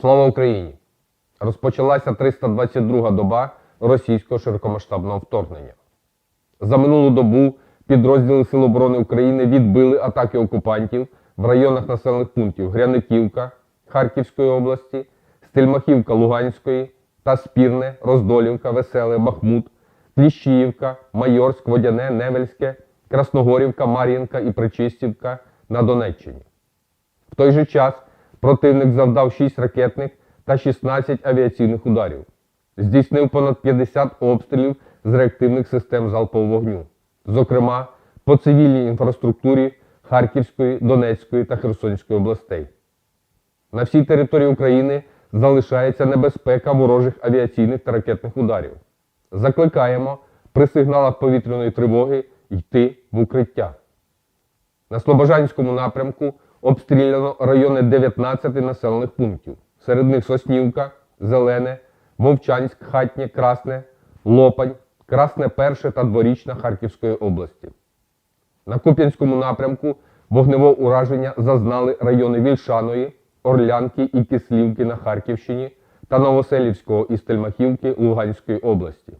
Слава Україні! Розпочалася 322 доба російського широкомасштабного вторгнення. За минулу добу підрозділи Сил оборони України відбили атаки окупантів в районах населених пунктів Гряниківка Харківської області, Стельмахівка Луганської та Спірне, Роздолівка, Веселе, Бахмут, Кліщіївка, Майорськ, Водяне, Невельське, Красногорівка, Мар'їнка і Причистівка на Донеччині. В той же час противник завдав 6 ракетних та 16 авіаційних ударів. Здійснив понад 50 обстрілів з реактивних систем залпового вогню, зокрема по цивільній інфраструктурі Харківської, Донецької та Херсонської областей. На всій території України залишається небезпека ворожих авіаційних та ракетних ударів. Закликаємо при сигналах повітряної тривоги йти в укриття. На Слобожанському напрямку обстріляно райони 19 населених пунктів. Серед них Соснівка, Зелене, Вовчанськ, Хатнє, Красне, Лопань, Красне Перше та Дворічна Харківської області. На Куп'янському напрямку вогневого ураження зазнали райони Вільшаної, Орлянки і Кислівки на Харківщині та Новоселівського і Стельмахівки Луганської області.